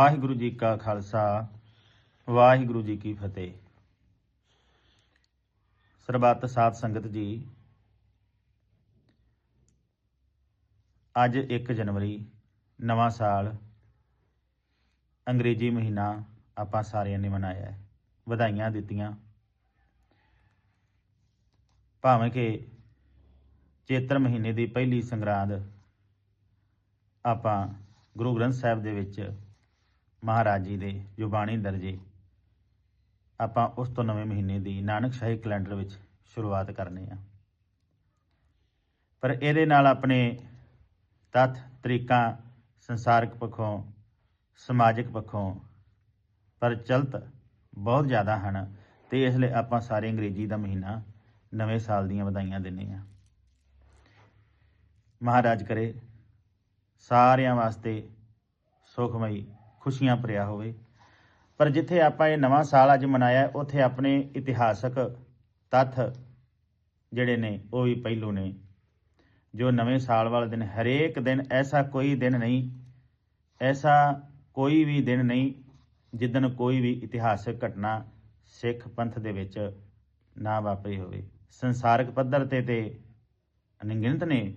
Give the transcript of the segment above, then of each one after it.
ਵਾਹਿਗੁਰੂ ਜੀ ਕਾ ਖਾਲਸਾ, ਵਾਹਿਗੁਰੂ ਜੀ ਕੀ ਫਤਿਹ। ਸਰਬੱਤ ਸਾਧ ਸੰਗਤ ਜੀ, ਅੱਜ 1 ਜਨਵਰੀ, ਨਵਾਂ ਸਾਲ, ਅੰਗਰੇਜ਼ੀ ਮਹੀਨਾ ਆਪਾਂ ਸਾਰਿਆਂ ਨੇ ਮਨਾਇਆ ਹੈ। ਵਧਾਈਆਂ ਦਿੱਤੀਆਂ। ਭਾਵੇਂ ਕਿ ਚੇਤਰ ਮਹੀਨੇ ਦੀ ਪਹਿਲੀ ਸੰਗਰਾਂਦ ਆਪਾਂ ਗੁਰੂ ਗ੍ਰੰਥ ਸਾਹਿਬ ਦੇ ਵਿੱਚ ਮਹਾਰਾਜ ਜੀ ਦੇ ਜੋ ਬਾਣੀ ਦਰਜੇ। ਆਪਾਂ ਉਸ ਤੋਂ ਨਵੇਂ ਮਹੀਨੇ ਦੀ ਨਾਨਕ ਸ਼ਾਹੀ ਕੈਲੰਡਰ ਵਿੱਚ ਸ਼ੁਰੂਆਤ ਕਰਨੇ ਆ। ਪਰ ਇਹਦੇ ਨਾਲ ਆਪਣੇ ਤੱਥ, ਤਰੀਕਾਂ, ਸੰਸਾਰਿਕ ਪੱਖੋਂ, ਸਮਾਜਿਕ ਪੱਖੋਂ ਪ੍ਰਚਲਿਤ ਬਹੁਤ ਜ਼ਿਆਦਾ ਹਨ ਤੇ ਇਸ ਲਈ ਆਪਾਂ ਸਾਰੇ ਅੰਗਰੇਜ਼ੀ ਦਾ ਮਹੀਨਾ ਨਵੇਂ ਸਾਲ ਦੀਆਂ ਵਧਾਈਆਂ ਦਿੰਦੇ ਆ ਮਹਾਰਾਜ ਕਰੇ ਸਾਰਿਆਂ ਵਾਸਤੇ ਸੁਖਮਈ ਖੁਸ਼ੀਆਂ ਭਰਿਆ ਹੋਵੇ। ਪਰ ਜਿੱਥੇ ਆਪਾਂ ਇਹ ਨਵਾਂ ਸਾਲ ਅੱਜ ਮਨਾਇਆ, ਉੱਥੇ ਆਪਣੇ ਇਤਿਹਾਸਕ ਤੱਥ ਜਿਹੜੇ ਨੇ, ਉਹ ਵੀ ਪਹਿਲੂ ਨੇ। ਜੋ ਨਵੇਂ ਸਾਲ ਵਾਲੇ ਦਿਨ, ਹਰੇਕ ਦਿਨ ਐਸਾ ਕੋਈ ਦਿਨ ਨਹੀਂ, ਐਸਾ ਕੋਈ ਵੀ ਦਿਨ ਨਹੀਂ ਜਿੱਦਨ ਕੋਈ ਵੀ ਇਤਿਹਾਸਕ ਘਟਨਾ ਸਿੱਖ ਪੰਥ ਦੇ ਵਿੱਚ ਨਾ ਵਾਪਰੀ ਹੋਵੇ। ਸੰਸਾਰਕ ਪੱਧਰ ਤੇ ਤੇ ਅਣਗਿਣਤ ਨੇ,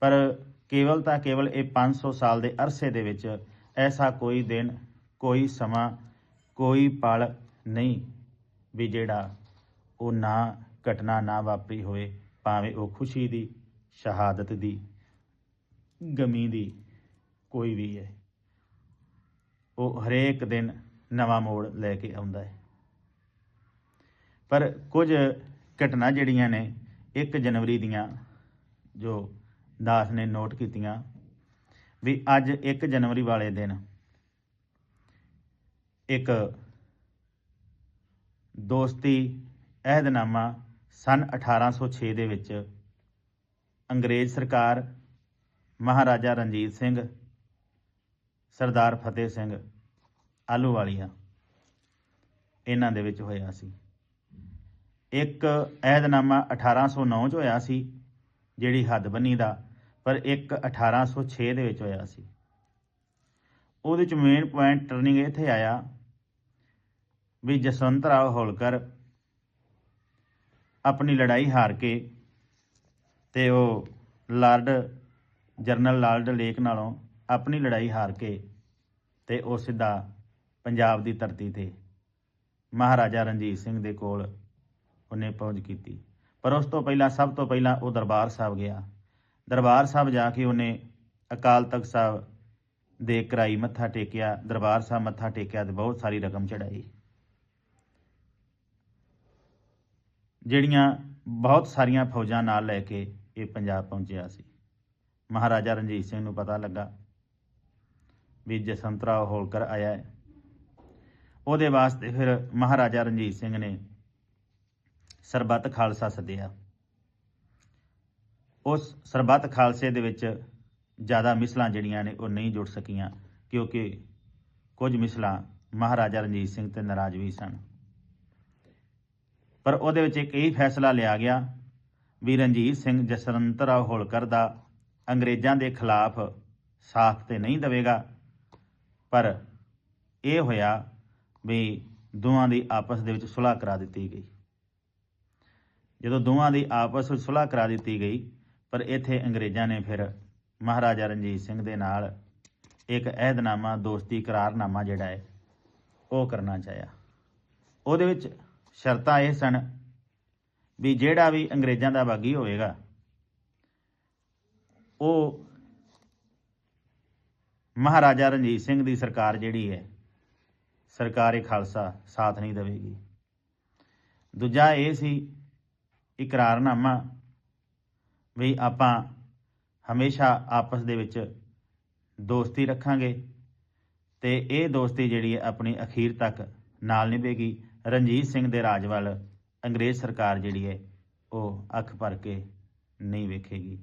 ਪਰ ਕੇਵਲ ਤਾਂ ਕੇਵਲ ਇਹ 500 ਸਾਲ ਦੇ ਅਰਸੇ ਦੇ ਵਿੱਚ ਐਸਾ ਕੋਈ ਦਿਨ, ਕੋਈ ਸਮਾਂ, ਕੋਈ ਪਲ ਨਹੀਂ ਵੀ ਜਿਹੜਾ ਉਹ ਨਾ ਘਟਨਾ ਨਾ ਵਾਪਰੀ ਹੋਵੇ, ਭਾਵੇਂ ਉਹ ਖੁਸ਼ੀ ਦੀ, ਸ਼ਹਾਦਤ ਦੀ, ਗਮੀ ਦੀ ਕੋਈ ਵੀ ਹੈ। ਉਹ ਹਰੇਕ ਦਿਨ ਨਵਾਂ ਮੋੜ ਲੈ ਕੇ ਆਉਂਦਾ ਹੈ। ਪਰ ਕੁਝ ਘਟਨਾ ਜਿਹੜੀਆਂ ਨੇ 1 ਜਨਵਰੀ ਦੀਆਂ ਜੋ ਦਾਸ ਨੇ ਨੋਟ ਕੀਤੀਆਂ ਵੀ ਅੱਜ 1 ਜਨਵਰੀ ਵਾਲੇ ਦਿਨ ਇੱਕ ਦੋਸਤੀ ਅਹਿਦਨਾਮਾ ਸਨ 1806 ਦੇ ਵਿੱਚ ਅੰਗਰੇਜ਼ ਸਰਕਾਰ ਮਹਾਰਾਜਾ ਰਣਜੀਤ ਸਿੰਘ, ਸਰਦਾਰ ਫਤਿਹ ਸਿੰਘ ਆਲੂਵਾਲੀਆ ਇਹਨਾਂ ਦੇ ਵਿੱਚ ਹੋਇਆ ਸੀ। ਇੱਕ ਅਹਿਦਨਾਮਾ 1809 ਚ ਹੋਇਆ ਸੀ, ਜਿਹੜੀ ਹੱਦਬੰਨੀ ਦਾ ਪਰ ਇੱਕ 1806 ਦੇ ਵਿੱਚ ਹੋਇਆ ਸੀ। ਉਹਦੇ ਚ ਮੇਨ ਪੁਆਇੰਟ ਟਰਨਿੰਗ ਇੱਥੇ ਆਇਆ ਵੀ ਜਸਵੰਤ ਰਾਓ ਹੋਲਕਰ ਆਪਣੀ ਲੜਾਈ ਹਾਰ ਕੇ ਤੇ ਉਹ ਲਾਰਡ ਜਰਨਲ ਲਾਰਡ ਲੇਕ ਨਾਲੋਂ ਆਪਣੀ ਲੜਾਈ ਹਾਰ ਕੇ ਤੇ ਉਹ ਸਿੱਧਾ ਪੰਜਾਬ ਦੀ ਧਰਤੀ ਤੇ ਮਹਾਰਾਜਾ ਰਣਜੀਤ ਸਿੰਘ ਦੇ ਕੋਲ ਉਹਨੇ ਪਹੁੰਚ ਕੀਤੀ। ਪਰ ਉਸ ਤੋਂ ਪਹਿਲਾਂ, ਸਭ ਤੋਂ ਪਹਿਲਾਂ ਉਹ ਦਰਬਾਰ ਸਾਹਿਬ ਗਿਆ। ਦਰਬਾਰ ਸਾਹਿਬ ਜਾ ਕੇ ਉਹਨੇ ਅਕਾਲ ਤਖਤ ਸਾਹਿਬ ਦੇ ਕਰਾਈ ਮੱਥਾ ਟੇਕਿਆ, ਦਰਬਾਰ ਸਾਹਿਬ ਮੱਥਾ ਟੇਕਿਆ ਤੇ ਬਹੁਤ ਸਾਰੀ ਰਕਮ ਚੜਾਈ। ਜਿਹੜੀਆਂ ਬਹੁਤ ਸਾਰੀਆਂ ਫੌਜਾਂ ਨਾਲ ਲੈ ਕੇ ਇਹ ਪੰਜਾਬ ਪਹੁੰਚਿਆ ਸੀ। ਮਹਾਰਾਜਾ ਰਣਜੀਤ ਸਿੰਘ ਨੂੰ ਪਤਾ ਲੱਗਾ ਵੀ ਜਸਵੰਤਰਾਓ ਹੋਲਕਰ ਆਇਆ ਹੈ। ਉਹਦੇ ਵਾਸਤੇ ਫਿਰ ਮਹਾਰਾਜਾ ਰਣਜੀਤ ਸਿੰਘ ਨੇ ਸਰਬੱਤ ਖਾਲਸਾ ਸੱਦਿਆ। ਉਸ ਸਰਬੱਤ ਖਾਲਸੇ ਦੇ ਵਿੱਚ ਜ਼ਿਆਦਾ ਮਿਸਲਾਂ ਜਿਹੜੀਆਂ ਨੇ ਉਹ ਨਹੀਂ ਜੁੜ ਸਕੀਆਂ, ਕਿਉਂਕਿ ਕੁਝ ਮਿਸਲਾਂ ਮਹਾਰਾਜਾ ਰਣਜੀਤ ਸਿੰਘ ਤੇ ਨਾਰਾਜ਼ ਵੀ ਸਨ। ਪਰ ਉਹਦੇ ਵਿੱਚ ਇੱਕ ਇਹ ਫੈਸਲਾ ਲਿਆ ਗਿਆ ਵੀ ਰਣਜੀਤ ਸਿੰਘ ਜਸਵੰਤਰਾਓ ਹੋਲਕਰ ਦਾ ਅੰਗਰੇਜ਼ਾਂ ਦੇ ਖਿਲਾਫ ਸਾਥ ਤੇ ਨਹੀਂ ਦੇਵੇਗਾ। ਪਰ ਇਹ ਹੋਇਆ ਵੀ ਦੋਵਾਂ ਦੀ ਆਪਸ ਦੇ ਵਿੱਚ ਸੁਲ੍ਹਾ ਕਰਾ ਦਿੱਤੀ ਗਈ। ਜਦੋਂ ਦੋਵਾਂ ਦੀ ਆਪਸ ਵਿੱਚ ਸੁਲ੍ਹਾ ਕਰਾ ਦਿੱਤੀ ਗਈ ਪਰ ਇੱਥੇ ਅੰਗਰੇਜ਼ਾਂ ਨੇ ਫਿਰ ਮਹਾਰਾਜਾ ਰਣਜੀਤ ਸਿੰਘ ਦੇ ਨਾਲ ਇੱਕ ਅਹਿਦਨਾਮਾ ਦੋਸਤੀ ਕਰਾਰਨਾਮਾ ਜਿਹੜਾ ਹੈ, ਉਹ ਕਰਨਾ ਚਾਹਿਆ। ਉਹਦੇ ਵਿੱਚ ਸ਼ਰਤਾਂ ਇਹ ਸਨ ਵੀ ਜਿਹੜਾ ਵੀ ਅੰਗਰੇਜ਼ਾਂ ਦਾ ਬਾਗੀ ਹੋਵੇਗਾ, ਉਹ ਮਹਾਰਾਜਾ ਰਣਜੀਤ ਸਿੰਘ ਦੀ ਸਰਕਾਰ ਜਿਹੜੀ ਹੈ, ਸਰਕਾਰੇ ਖਾਲਸਾ, ਸਾਥ ਨਹੀਂ ਦੇਵੇਗੀ। ਦੂਜਾ ਇਹ ਸੀ ਇਕਰਾਰਨਾਮਾ ਵੀ ਆਪਾਂ ਹਮੇਸ਼ਾ ਆਪਸ ਦੇ ਵਿੱਚ ਦੋਸਤੀ ਰੱਖਾਂਗੇ ਤੇ ਇਹ ਦੋਸਤੀ ਜਿਹੜੀ ਹੈ ਆਪਣੀ ਅਖੀਰ ਤੱਕ ਨਾਲ ਨਿਭੇਗੀ। ਰਣਜੀਤ ਸਿੰਘ ਦੇ ਰਾਜ ਵੱਲ ਅੰਗਰੇਜ਼ ਸਰਕਾਰ ਜਿਹੜੀ ਹੈ ਉਹ ਅੱਖ ਭਰ ਕੇ ਨਹੀਂ ਵੇਖੇਗੀ।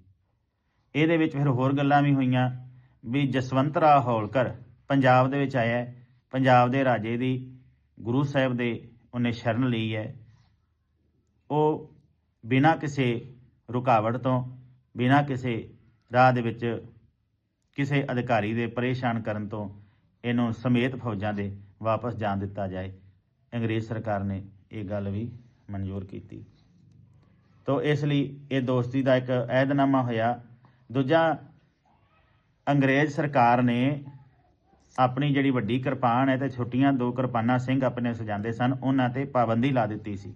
ਇਹਦੇ ਵਿੱਚ ਫਿਰ ਹੋਰ ਗੱਲਾਂ ਵੀ ਹੋਈਆਂ ਵੀ ਜਸਵੰਤ ਜਸਵੰਤਰਾ ਹੋਲਕਰ ਪੰਜਾਬ ਦੇ ਵਿੱਚ ਆਇਆ ਪੰਜਾਬ ਦੇ ਰਾਜੇ ਦੀ ਗੁਰੂ ਸਾਹਿਬ ਦੇ ਉਹਨੇ ਸ਼ਰਨ ਲਈ ਹੈ। ਉਹ ਬਿਨਾਂ ਕਿਸੇ ਰੁਕਾਵਟ ਤੋਂ ਬਿਨਾਂ ਕਿਸੇ ਰਾਹ ਦੇ ਵਿੱਚ ਕਿਸੇ ਅਧਿਕਾਰੀ ਦੇ ਪਰੇਸ਼ਾਨ ਕਰਨ ਤੋਂ ਇਹਨੂੰ ਸਮੇਤ ਫੌਜਾਂ ਦੇ ਵਾਪਸ ਜਾਣ ਦਿੱਤਾ ਜਾਏ। ਅੰਗਰੇਜ਼ ਸਰਕਾਰ ਨੇ ਇਹ ਗੱਲ ਵੀ ਮਨਜ਼ੂਰ ਕੀਤੀ। ਤੋ ਇਸ ਲਈ ਇਹ ਦੋਸਤੀ ਦਾ ਇੱਕ ਅਹਿਦਨਾਮਾ ਹੋਇਆ। ਦੂਜਾ, ਅੰਗਰੇਜ਼ ਸਰਕਾਰ ਨੇ ਆਪਣੀ ਜਿਹੜੀ ਵੱਡੀ ਕਿਰਪਾਨ ਹੈ ਤੇ ਛੋਟੀਆਂ ਦੋ ਕਿਰਪਾਨਾਂ ਸਿੰਘ ਆਪਣੇ ਸਜਾਉਂਦੇ ਸਨ, ਉਹਨਾਂ ਤੇ ਪਾਬੰਦੀ ਲਾ ਦਿੱਤੀ ਸੀ।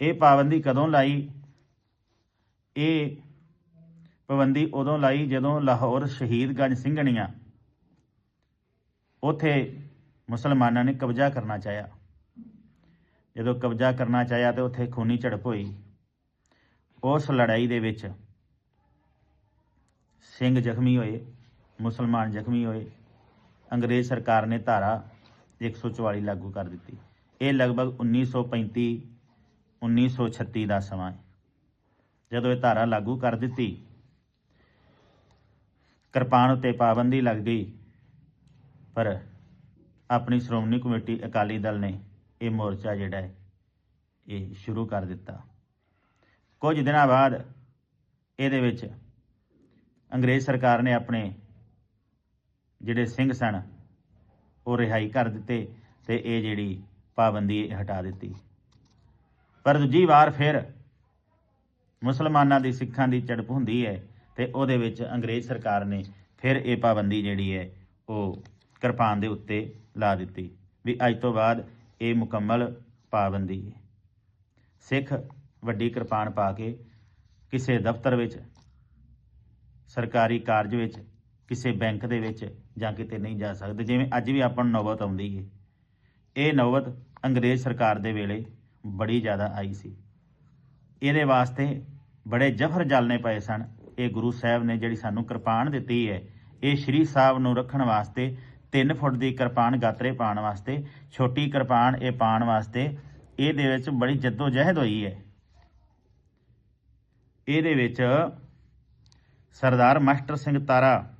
ਇਹ ਪਾਬੰਦੀ ਕਦੋਂ ਲਾਈ? ਇਹ ਪਾਬੰਦੀ ਉਦੋਂ ਲਾਈ ਜਦੋਂ ਲਾਹੌਰ ਸ਼ਹੀਦਗੰਜ ਸਿੰਘਣੀਆਂ ਉਥੇ ਮੁਸਲਮਾਨਾਂ ਨੇ ਕਬਜ਼ਾ ਕਰਨਾ ਚਾਹਿਆ। ਜਦੋਂ ਕਬਜ਼ਾ ਕਰਨਾ ਚਾਹਿਆ ਤੇ ਉੱਥੇ ਖੂਨੀ ਝੜਪ ਹੋਈ। ਉਸ ਲੜਾਈ ਦੇ ਵਿੱਚ ਸਿੰਘ ਜ਼ਖਮੀ ਹੋਏ, ਮੁਸਲਮਾਨ ਜ਼ਖਮੀ ਹੋਏ। ਅੰਗਰੇਜ਼ ਸਰਕਾਰ ਨੇ ਧਾਰਾ 144 ਲਾਗੂ ਕਰ ਦਿੱਤੀ। ਇਹ ਲਗਭਗ 1935 1936 ਦਾ ਸਮਾਂ ਹੈ। ਜਦੋਂ ਇਹ ਧਾਰਾ ਲਾਗੂ ਕਰ ਦਿੱਤੀ, ਕਿਰਪਾਨ ਉੱਤੇ ਪਾਬੰਦੀ ਲੱਗ ਗਈ। ਪਰ ਆਪਣੀ ਸ਼੍ਰੋਮਣੀ ਕਮੇਟੀ ਅਕਾਲੀ ਦਲ ਨੇ ਇਹ ਮੋਰਚਾ ਜਿਹੜਾ ਹੈ, ਇਹ ਸ਼ੁਰੂ ਕਰ ਦਿੱਤਾ। ਕੁਝ ਦਿਨਾਂ ਬਾਅਦ ਇਹਦੇ ਵਿੱਚ ਅੰਗਰੇਜ਼ ਸਰਕਾਰ ਨੇ ਆਪਣੇ ਜਿਹੜੇ ਸਿੰਘ ਸਨ, ਉਹ ਰਿਹਾਈ ਕਰ ਦਿੱਤੇ ਤੇ ਇਹ ਜਿਹੜੀ ਪਾਬੰਦੀ ਇਹ ਹਟਾ ਦਿੱਤੀ। ਪਰ ਦੂਜੀ ਵਾਰ ਫਿਰ ਮੁਸਲਮਾਨਾਂ ਦੀ ਸਿੱਖਾਂ ਦੀ ਝੜਪ ਹੁੰਦੀ ਹੈ ਤੇ ਉਹਦੇ ਵਿੱਚ ਅੰਗਰੇਜ਼ ਸਰਕਾਰ ਨੇ ਫਿਰ ਇਹ ਪਾਬੰਦੀ ਜਿਹੜੀ ਹੈ ਉਹ ਕਿਰਪਾਨ ਦੇ ਉੱਤੇ ਲਾ ਦਿੱਤੀ ਵੀ ਅੱਜ ਤੋਂ ਬਾਅਦ ਇਹ ਮੁਕੰਮਲ ਪਾਬੰਦੀ ਹੈ। ਸਿੱਖ ਵੱਡੀ ਕਿਰਪਾਨ ਪਾ ਕੇ ਕਿਸੇ ਦਫ਼ਤਰ ਵਿੱਚ, ਸਰਕਾਰੀ ਕਾਰਜ ਵਿੱਚ, ਕਿਸੇ ਬੈਂਕ ਦੇ ਵਿੱਚ ਜਾਂ ਕਿਤੇ ਨਹੀਂ ਜਾ ਸਕਦੇ, ਜਿਵੇਂ ਅੱਜ ਵੀ ਆਪਾਂ ਨੂੰ ਨੌਬਤ ਆਉਂਦੀ ਹੈ। ਇਹ ਨੌਬਤ ਅੰਗਰੇਜ਼ ਸਰਕਾਰ ਦੇ ਵੇਲੇ ਬੜੀ ਜ਼ਿਆਦਾ ਆਈ ਸੀ। ਇਹਦੇ ਵਾਸਤੇ ਬੜੇ ਜਫਰ ਜਲਨੇ ਪਏ ਸਨ। ਇਹ ਗੁਰੂ ਸਾਹਿਬ ਨੇ ਜਿਹੜੀ ਸਾਨੂੰ ਕਿਰਪਾਨ ਦਿੱਤੀ ਹੈ ਇਹ ਸ਼੍ਰੀ ਸਾਹਿਬ ਨੂੰ ਰੱਖਣ ਵਾਸਤੇ 3 ਫੁੱਟ ਦੀ ਕਿਰਪਾਨ ਗਾਤਰੇ ਪਾਉਣ ਵਾਸਤੇ, ਛੋਟੀ ਕਿਰਪਾਨ ਇਹ ਪਾਉਣ ਵਾਸਤੇ, ਇਹਦੇ ਵਿੱਚ ਬੜੀ ਜੱਦੋ ਜਹਿਦ ਹੋਈ ਹੈ ਇਹਦੇ ਵਿੱਚ ਸਰਦਾਰ ਮਾਸਟਰ ਸਿੰਘ ਤਾਰਾ,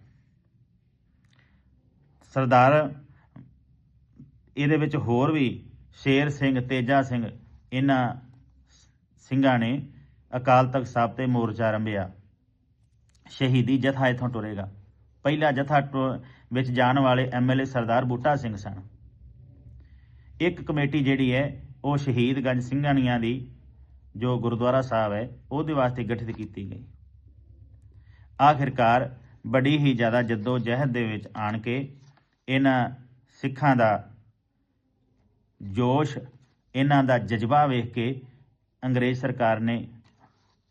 ਸਰਦਾਰ, ਇਹਦੇ ਵਿੱਚ ਹੋਰ ਵੀ ਸ਼ੇਰ ਸਿੰਘ, ਤੇਜਾ ਸਿੰਘ, ਇਹਨਾਂ ਸਿੰਘਾਂ ਨੇ ਅਕਾਲ ਤਖਤ ਸਾਹਿਬ ਤੇ ਮੋਰਚਾ ਆਰੰਭਿਆ। ਸ਼ਹੀਦੀ ਜਥਾ ਇਥੋਂ ਟੁਰੇਗਾ। ਪਹਿਲਾ ਜਥਾ ਟੁ- ਵਿੱਚ ਜਾਣ ਵਾਲੇ ਐਮਐਲਏ ਸਰਦਾਰ ਬੂਟਾ ਸਿੰਘ ਸਨ। ਇੱਕ ਕਮੇਟੀ ਜਿਹੜੀ ਹੈ, ਉਹ ਸ਼ਹੀਦ ਗੰਜ ਸਿੰਘਾਨੀਆਂ ਦੀ, ਜੋ ਗੁਰਦੁਆਰਾ ਸਾਹਿਬ ਹੈ, ਉਹਦੇ ਵਾਸਤੇ ਗਠਿਤ ਕੀਤੀ ਗਈ। ਆਖਿਰਕਾਰ ਬੜੀ ਹੀ ਜ਼ਿਆਦਾ ਜੱਦੋ ਜਹਿਦ ਦੇ ਵਿੱਚ ਆਣ ਕੇ ਇਹਨਾਂ ਸਿੱਖਾਂ ਦਾ ਜੋਸ਼, ਇਹਨਾਂ ਦਾ ਜਜ਼ਬਾ ਵੇਖ ਕੇ ਅੰਗਰੇਜ਼ ਸਰਕਾਰ ਨੇ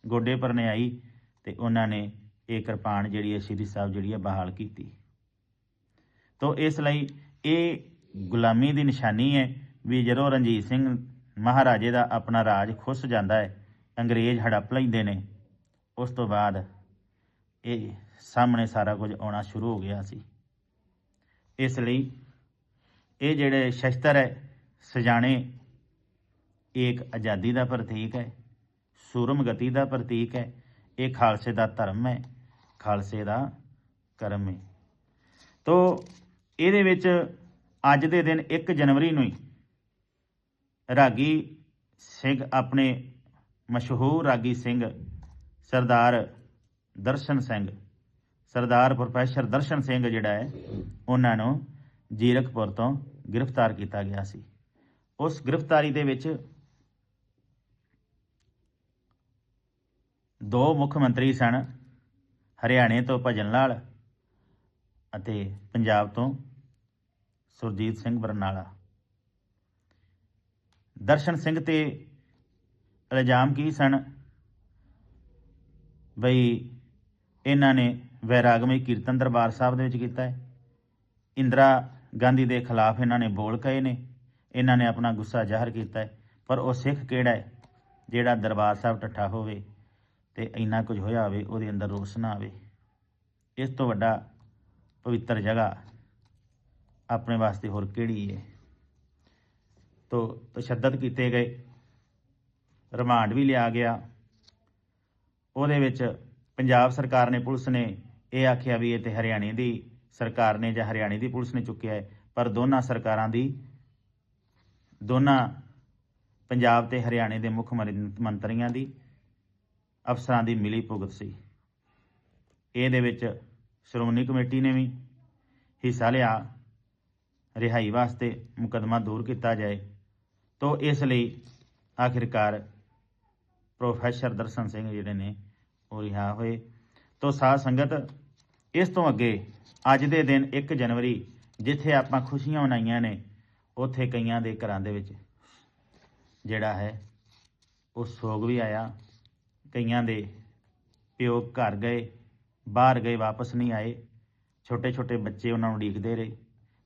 ਗੋਡੇ ਪਰਨੇ ਆਈ ਤੇ ਉਹਨਾਂ ਨੇ ਇਹ ਕਿਰਪਾਨ ਜਿਹੜੀ ਹੈ ਸ਼੍ਰੀ ਸਾਹਿਬ ਜਿਹੜੀ ਹੈ ਬਹਾਲ ਕੀਤੀ। ਤੋ ਇਸ ਲਈ ਇਹ ਗੁਲਾਮੀ ਦੀ ਨਿਸ਼ਾਨੀ ਹੈ ਵੀ ਜਦੋਂ ਰਣਜੀਤ ਸਿੰਘ ਮਹਾਰਾਜੇ ਦਾ ਆਪਣਾ ਰਾਜ ਖੁੱਸ ਜਾਂਦਾ ਹੈ, ਅੰਗਰੇਜ਼ ਹੜੱਪ ਲੈਂਦੇ ਨੇ, ਉਸ ਤੋਂ ਬਾਅਦ ਇਹ ਸਾਹਮਣੇ ਸਾਰਾ ਕੁਝ ਆਉਣਾ ਸ਼ੁਰੂ ਹੋ ਗਿਆ ਸੀ। ਇਸ ਲਈ ਇਹ ਜਿਹੜੇ ਸ਼ਸਤਰ ਹੈ, ਸਜਾਣੇ, ਇਹ ਇੱਕ ਆਜ਼ਾਦੀ ਦਾ ਪ੍ਰਤੀਕ ਹੈ। ਸੂਰਮ ਗਤੀ ਦਾ ਪ੍ਰਤੀਕ ਹੈ। ਇਹ ਖਾਲਸੇ ਦਾ ਧਰਮ ਹੈ। ਖਾਲਸੇ ਦਾ ਕਰਮ ਹੈ। ਤੋ ਇਹਦੇ ਵਿੱਚ ਅੱਜ ਦੇ ਦਿਨ 1 ਜਨਵਰੀ ਨੂੰ ਹੀ ਰਾਗੀ ਸਿੰਘ ਆਪਣੇ ਮਸ਼ਹੂਰ ਰਾਗੀ ਸਿੰਘ ਸਰਦਾਰ ਦਰਸ਼ਨ ਸਿੰਘ, ਸਰਦਾਰ ਪ੍ਰੋਫੈਸਰ ਦਰਸ਼ਨ ਸਿੰਘ ਜਿਹੜਾ ਹੈ, ਉਹਨਾਂ ਨੂੰ ਜੀਰਕਪੁਰ ਤੋਂ ਗ੍ਰਿਫਤਾਰ ਕੀਤਾ ਗਿਆ ਸੀ। ਉਸ ਗ੍ਰਿਫਤਾਰੀ ਦੇ ਵਿੱਚ ਦੋ ਮੁੱਖ ਮੰਤਰੀ ਸਨ, ਹਰਿਆਣੇ ਤੋਂ ਭਜਨ ਲਾਲ ਅਤੇ ਪੰਜਾਬ ਤੋਂ ਸੁਰਜੀਤ ਸਿੰਘ ਬਰਨਾਲਾ। ਦਰਸ਼ਨ ਸਿੰਘ ਤੇ ਇਲਜ਼ਾਮ ਕੀ ਸਨ? ਬਈ ਇਹਨਾਂ ਨੇ ਵੈਰਾਗਮਈ ਕੀਰਤਨ ਦਰਬਾਰ ਸਾਹਿਬ ਦੇ ਵਿੱਚ ਕੀਤਾ ਹੈ। ਇੰਦਰਾ ਗਾਂਧੀ ਦੇ ਖਿਲਾਫ ਇਹਨਾਂ ਨੇ ਬੋਲ ਕਹੇ ਨੇ, ਇਹਨਾਂ ਨੇ ਆਪਣਾ ਗੁੱਸਾ ਜ਼ਾਹਰ ਕੀਤਾ ਹੈ। ਪਰ ਉਹ ਸਿੱਖ ਕਿਹੜਾ ਹੈ ਜਿਹੜਾ ਦਰਬਾਰ ਸਾਹਿਬ ਟੱਠਾ ਹੋਵੇ? ਤੇ ਇੰਨਾ ਕੁਝ ਹੋਇਆ ਹੋਵੇ, ਉਹਦੇ ਅੰਦਰ ਰੋਸ ਨਾ ਆਵੇ। ਇਸ ਤੋਂ ਵੱਡਾ ਪਵਿੱਤਰ ਜਗ੍ਹਾ ਆਪਣੇ ਵਾਸਤੇ ਹੋਰ ਕਿਹੜੀ ਹੈ ਤੋ ਤਸ਼ੱਦਦ ਕੀਤੇ ਗਏ। ਰਿਮਾਂਡ ਵੀ ਲਿਆ ਗਿਆ। ਉਹਦੇ ਵਿੱਚ ਪੰਜਾਬ ਸਰਕਾਰ ਨੇ, ਪੁਲਿਸ ਨੇ ਇਹ ਆਖਿਆ ਵੀ ਇਹ ਤੇ ਹਰਿਆਣੇ ਦੀ ਸਰਕਾਰ ਨੇ ਜਾਂ ਹਰਿਆਣੇ ਦੀ ਪੁਲਿਸ ਨੇ ਚੁੱਕਿਆ ਹੈ ਪਰ ਦੋਨਾਂ ਸਰਕਾਰਾਂ ਦੀ, ਦੋਨਾਂ ਪੰਜਾਬ ਤੇ ਹਰਿਆਣੇ ਦੇ ਮੁੱਖ ਮੰਤਰੀਆਂ ਦੀ ਅਫਸਰਾਂ ਦੀ ਮਿਲੀ ਭੁਗਤ ਸੀ। ਇਹਦੇ ਵਿੱਚ ਸ਼੍ਰੋਮਣੀ ਕਮੇਟੀ ਨੇ ਵੀ ਹਿੱਸਾ ਲਿਆ। ਰਿਹਾਈ ਵਾਸਤੇ ਮੁਕਦਮਾ ਦੂਰ ਕੀਤਾ ਜਾਏ, ਤੋਂ ਇਸ ਲਈ ਆਖਿਰਕਾਰ ਪ੍ਰੋਫੈਸਰ ਦਰਸ਼ਨ ਸਿੰਘ ਜਿਹੜੇ ਨੇ ਉਹ ਰਿਹਾ ਹੋਏ। ਤੋਂ ਸਾਧ ਸੰਗਤ, ਇਸ ਤੋਂ ਅੱਗੇ ਅੱਜ ਦੇ ਦਿਨ 1 ਜਨਵਰੀ, ਜਿੱਥੇ ਆਪਾਂ ਖੁਸ਼ੀਆਂ ਮਨਾਈਆਂ ਨੇ, ਉੱਥੇ ਕਈਆਂ ਦੇ ਘਰਾਂ ਦੇ ਵਿੱਚ ਜਿਹੜਾ ਹੈ, ਉਹ ਸੋਗ ਵੀ ਆਇਆ। ਕਈਆਂ ਦੇ ਪਿਓ ਘਰ ਗਏ, ਬਾਹਰ ਗਏ, ਵਾਪਸ ਨਹੀਂ ਆਏ। ਛੋਟੇ ਛੋਟੇ ਬੱਚੇ ਉਹਨਾਂ ਨੂੰ ਉਡੀਕਦੇ ਰਹੇ।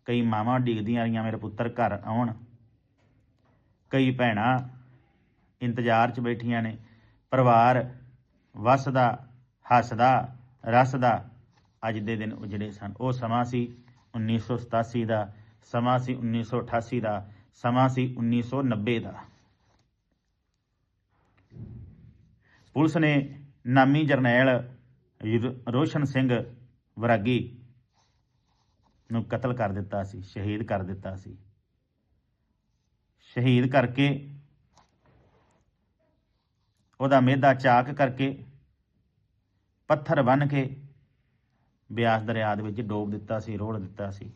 ਕਈ ਮਾਵਾਂ ਉਡੀਕਦੀਆਂ ਰਹੀਆਂ, ਮੇਰੇ ਪੁੱਤਰ ਘਰ ਆਉਣ। ਕਈ ਭੈਣਾਂ ਇੰਤਜ਼ਾਰ 'ਚ ਬੈਠੀਆਂ ਨੇ। ਪਰਿਵਾਰ ਵਸਦਾ, ਹੱਸਦਾ, ਰਸਦਾ। ਅੱਜ ਦੇ ਦਿਨ ਉਜੜੇ ਸਨ, ਉਹ ਸਮਾਂ ਸੀ 1987 ਦਾ, ਸਮਾਂ ਸੀ 1988 ਦਾ, ਸਮਾਂ ਸੀ 1990 ਦਾ। ਪੁਲਿਸ ਨੇ ਨਾਮੀ ਜਰਨੈਲ ਰੋਸ਼ਨ ਸਿੰਘ ਵਰਾਗੀ ਨੂੰ ਕਤਲ ਕਰ ਦਿੱਤਾ ਸੀ, ਸ਼ਹੀਦ ਕਰ ਦਿੱਤਾ ਸੀ। ਸ਼ਹੀਦ ਕਰਕੇ ਉਹਦਾ ਮਿਹਦਾ ਚਾਕ ਕਰਕੇ ਪੱਥਰ ਬੰਨ ਕੇ ਬਿਆਸ ਦਰਿਆ ਦੇ ਵਿੱਚ ਡੋਬ ਦਿੱਤਾ ਸੀ, ਰੋੜ ਦਿੱਤਾ ਸੀ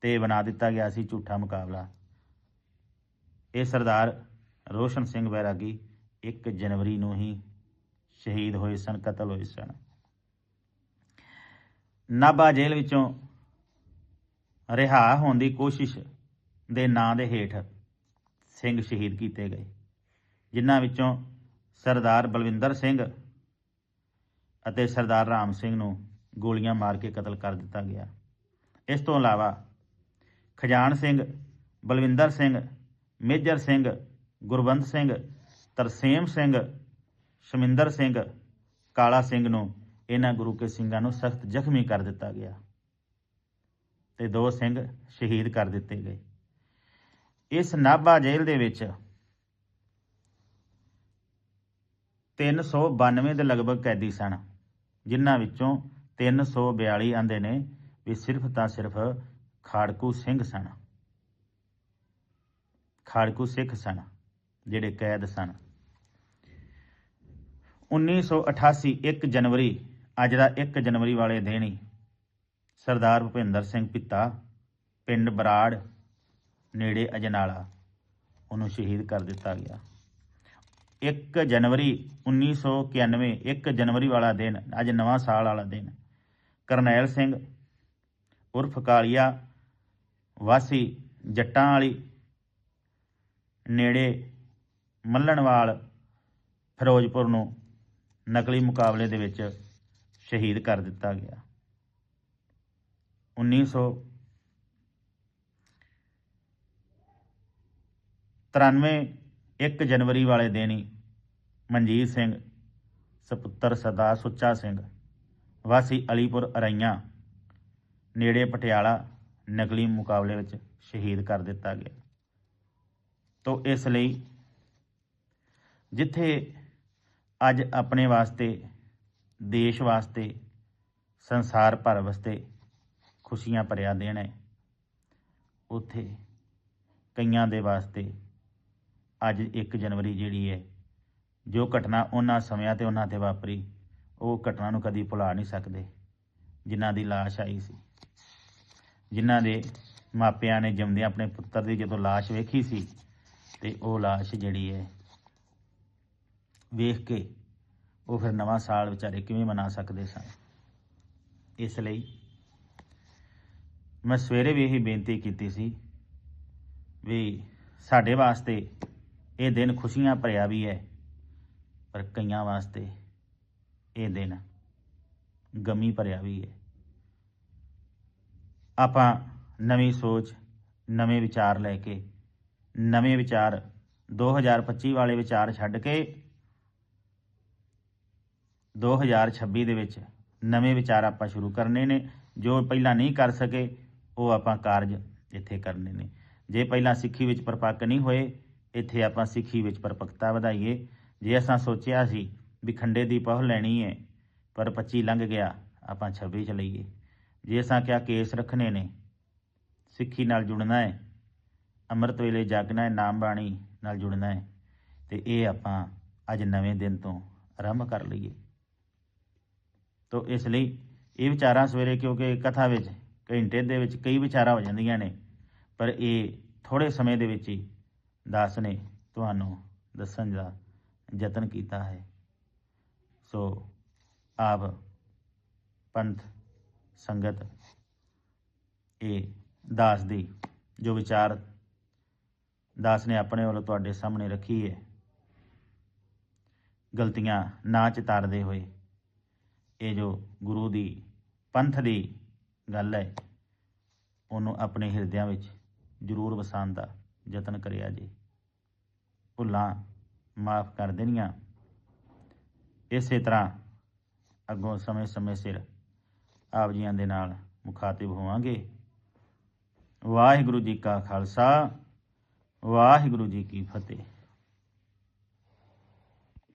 ਤੇ ਬਣਾ ਦਿੱਤਾ ਗਿਆ ਸੀ ਝੂਠਾ ਮੁਕਾਬਲਾ। ਇਹ ਸਰਦਾਰ ਰੋਸ਼ਨ ਸਿੰਘ ਬੈਰਾਗੀ 1 ਜਨਵਰੀ ਨੂੰ ਹੀ ਸ਼ਹੀਦ ਹੋਏ ਸਨ, ਕਤਲ ਹੋਏ ਸਨ। ਨਾਭਾ ਜੇਲ੍ਹ ਵਿੱਚੋਂ ਰਿਹਾ ਹੋਣ ਦੀ ਕੋਸ਼ਿਸ਼ ਦੇ ਨਾਂ ਦੇ ਹੇਠ ਸਿੰਘ ਸ਼ਹੀਦ ਕੀਤੇ ਗਏ, ਜਿਨ੍ਹਾਂ ਵਿੱਚੋਂ ਸਰਦਾਰ ਬਲਵਿੰਦਰ ਸਿੰਘ ਅਤੇ ਸਰਦਾਰ ਰਾਮ ਸਿੰਘ ਨੂੰ ਗੋਲੀਆਂ ਮਾਰ ਕੇ ਕਤਲ ਕਰ ਦਿੱਤਾ ਗਿਆ। ਇਸ ਤੋਂ ਇਲਾਵਾ ਖਜਾਨ ਸਿੰਘ, ਬਲਵਿੰਦਰ ਸਿੰਘ, ਮੇਜਰ ਸਿੰਘ, ਗੁਰਬੰਦ ਸਿੰਘ ਤਰਸੇਮ ਸਿੰਘ, ਸ਼ਮਿੰਦਰ ਸਿੰਘ, ਕਾਲਾ ਸਿੰਘ ਨੂੰ ਇਹਨਾਂ ਗੁਰੂ ਕੇ ਸਿੰਘਾਂ ਨੂੰ ਸਖਤ ਜ਼ਖਮੀ ਕਰ ਦਿੱਤਾ ਗਿਆ ਤੇ ਦੋ ਸਿੰਘ ਸ਼ਹੀਦ ਕਰ ਦਿੱਤੇ ਗਏ। ਇਸ ਨਾਭਾ ਜੇਲ੍ਹ ਦੇ ਵਿੱਚ 392 ਦੇ ਲਗਭਗ ਕੈਦੀ ਸਨ, ਜਿਨ੍ਹਾਂ ਵਿੱਚੋਂ 342 ਆਂਦੇ ਨੇ ਵੀ ਸਿਰਫ ਤਾਂ ਸਿਰਫ ਖਾੜਕੂ ਸਿੰਘ ਸਨ। ਖਾੜਕੂ ਸਿੱਖ ਸਨ। ਜਿਹੜੇ ਕੈਦ ਸਨ। 1988 1 ਜਨਵਰੀ, ਅੱਜ ਦਾ 1 ਜਨਵਰੀ ਵਾਲੇ ਦਿਨ ਹੀ ਸਰਦਾਰ ਭੁਪਿੰਦਰ ਸਿੰਘ ਪਿੱਤਾ, ਪਿੰਡ ਬਰਾੜ, ਨੇੜੇ ਅਜਨਾਲਾ, ਉਹਨੂੰ ਸ਼ਹੀਦ ਕਰ ਦਿੱਤਾ ਗਿਆ। 1 ਜਨਵਰੀ 1991 1 ਜਨਵਰੀ ਵਾਲਾ ਦਿਨ, ਅੱਜ ਨਵਾਂ ਸਾਲ ਵਾਲਾ ਦਿਨ, ਕਰਨੈਲ ਸਿੰਘ ਉਰਫ ਕਾਲੀਆ ਵਾਸੀ ਜੱਟਾਂ ਵਾਲੀ ਨੇੜੇ ਮੱਲਣਵਾਲ ਫਿਰੋਜ਼ਪੁਰ ਨੂੰ ਨਕਲੀ ਮੁਕਾਬਲੇ ਦੇ ਵਿੱਚ ਸ਼ਹੀਦ ਕਰ ਦਿੱਤਾ ਗਿਆ। 1993 1 ਜਨਵਰੀ ਵਾਲੇ ਦਿਨ ਹੀ ਮਨਜੀਤ ਸਿੰਘ, ਸਪੁੱਤਰ ਸਰਦਾਰ ਸੁੱਚਾ ਸਿੰਘ, ਵਾਸੀ ਅਲੀਪੁਰ ਅਰਈਆਂ ਨੇੜੇ ਪਟਿਆਲਾ ਨਕਲੀ ਮੁਕਾਬਲੇ ਵਿੱਚ ਸ਼ਹੀਦ ਕਰ ਦਿੱਤਾ ਗਿਆ। ਤੋਂ ਇਸ ਲਈ ਜਿੱਥੇ ਅੱਜ ਆਪਣੇ ਵਾਸਤੇ, ਦੇਸ਼ ਵਾਸਤੇ, ਸੰਸਾਰ ਭਰ ਵਾਸਤੇ ਖੁਸ਼ੀਆਂ ਭਰਿਆ ਦਿਨ ਹੈ। ਉੱਥੇ ਕਈਆਂ ਦੇ ਵਾਸਤੇ ਅੱਜ 1 ਜਨਵਰੀ ਜਿਹੜੀ ਹੈ, ਜੋ ਘਟਨਾ ਉਹਨਾਂ ਸਮਿਆਂ ਤੇ ਉਹਨਾਂ ਤੇ ਵਾਪਰੀ, ਉਹ ਘਟਨਾ ਨੂੰ ਕਦੀ ਭੁਲਾ ਨਹੀਂ ਸਕਦੇ, ਜਿਨ੍ਹਾਂ ਦੀ ਲਾਸ਼ ਆਈ ਸੀ। ਜਿਨ੍ਹਾਂ ਦੇ ਮਾਪਿਆਂ ਨੇ ਜਿਉਂਦਿਆਂ ਆਪਣੇ ਪੁੱਤਰ ਦੀ ਜਦੋਂ ਲਾਸ਼ ਵੇਖੀ ਸੀ, ਤੇ ਉਹ ਲਾਸ਼ ਜਿਹੜੀ ਹੈ ਵੇਖ ਕੇ ਉਹ ਫਿਰ ਨਵਾਂ ਸਾਲ ਵਿਚਾਰੇ ਕਿਵੇਂ ਮਨਾ ਸਕਦੇ ਸਨ। ਇਸ ਲਈ ਮੈਂ ਸਵੇਰੇ ਵੀ ਇਹੀ ਬੇਨਤੀ ਕੀਤੀ ਸੀ ਵੀ ਸਾਡੇ ਵਾਸਤੇ ਇਹ ਦਿਨ ਖੁਸ਼ੀਆਂ ਭਰਿਆ ਵੀ ਹੈ, ਪਰ ਕਈਆਂ ਵਾਸਤੇ ਇਹ ਦਿਨ ਗਮੀ ਭਰਿਆ ਵੀ ਹੈ। ਆਪਾਂ ਨਵੀਂ ਸੋਚ, ਨਵੇਂ ਵਿਚਾਰ ਲੈ ਕੇ, ਨਵੇਂ ਵਿਚਾਰ 2025 ਵਾਲੇ ਵਿਚਾਰ ਛੱਡ ਕੇ 2026 ਦੇ ਵਿੱਚ ਨਵੇਂ ਵਿਚਾਰ ਆਪਾਂ ਸ਼ੁਰੂ ਕਰਨੇ ਨੇ। ਜੋ ਪਹਿਲਾਂ ਨਹੀਂ ਕਰ ਸਕੇ, ਉਹ ਆਪਾਂ ਕਾਰਜ ਇੱਥੇ ਕਰਨੇ ਨੇ। ਜੇ ਪਹਿਲਾਂ ਸਿੱਖੀ ਵਿੱਚ ਪਰਪੱਕ ਨਹੀਂ ਹੋਏ, ਇੱਥੇ ਆਪਾਂ ਸਿੱਖੀ ਵਿੱਚ ਪਰਪੱਕਤਾ ਵਧਾਈਏ। ਜੇ ਅਸਾਂ ਸੋਚਿਆ ਸੀ ਵੀ ਖੰਡੇ ਦੀ ਪਹੁ ਲੈਣੀ ਹੈ ਪਰ 25 ਲੰਘ ਗਿਆ, ਆਪਾਂ 26 ਚ ਲਈਏ। ਜੇ ਅਸਾਂ ਕਿਹਾ ਕੇਸ ਰੱਖਣੇ ਨੇ, ਸਿੱਖੀ ਨਾਲ ਜੁੜਨਾ ਹੈ ਅੰਮ੍ਰਿਤ ਵੇਲੇ ਜਾਗਣਾ ਹੈ ਨਾਮ ਬਾਣੀ ਨਾਲ ਜੁੜਨਾ ਹੈ ਤੇ ਇਹ ਆਪਾਂ ਅੱਜ ਨਵੇਂ ਦਿਨ ਤੋਂ ਆਰੰਭ ਕਰ ਲਈਏ। ਤੋ ਇਸ ਲਈ ਇਹ ਵਿਚਾਰਾਂ ਸਵੇਰੇ ਕਿਉਂਕਿ ਕਥਾ ਵਿੱਚ, ਘੰਟੇ ਦੇ ਵਿੱਚ ਕਈ ਵਿਚਾਰਾਂ ਹੋ ਜਾਂਦੀਆਂ ਨੇ, ਪਰ ਇਹ ਥੋੜੇ ਸਮੇਂ ਦੇ ਵਿੱਚ ਹੀ ਦਾਸ ਨੇ ਤੁਹਾਨੂੰ ਦੱਸਣ ਦਾ ਯਤਨ ਕੀਤਾ ਹੈ। ਸੋ ਆਪ ਪੰਥ, ਸੰਗਤ, ਇਹ ਦਾਸ ਦੀ ਜੋ ਵਿਚਾਰ ਦਾਸ ਨੇ ਆਪਣੇ ਵੱਲੋਂ ਤੁਹਾਡੇ ਸਾਹਮਣੇ ਰੱਖੀ ਹੈ, ਗਲਤੀਆਂ ਨਾ ਚਿਤਾਰਦੇ ਹੋਏ ਇਹ ਜੋ ਗੁਰੂ ਦੀ ਪੰਥ ਦੀ ਗੱਲ ਹੈ, ਉਹਨੂੰ ਆਪਣੇ ਹਿਰਦਿਆਂ ਵਿੱਚ ਜ਼ਰੂਰ ਵਸਾਉਣ ਦਾ ਯਤਨ ਕਰਿਆ ਜੀ। ਭੁੱਲਾਂ ਮਾਫ ਕਰ ਦੇਣੀਆਂ। ਇਸੇ ਤਰ੍ਹਾਂ ਅੱਗੋਂ ਸਮੇਂ-ਸਮੇਂ ਸਿਰ ਆਪ ਜੀਆਂ ਦੇ ਨਾਲ ਮੁਖਾਤਿਬ ਹੋਵਾਂਗੇ। ਵਾਹਿਗੁਰੂ ਜੀ ਕਾ ਖਾਲਸਾ, ਵਾਹਿਗੁਰੂ ਜੀ ਕੀ ਫਤਿਹ।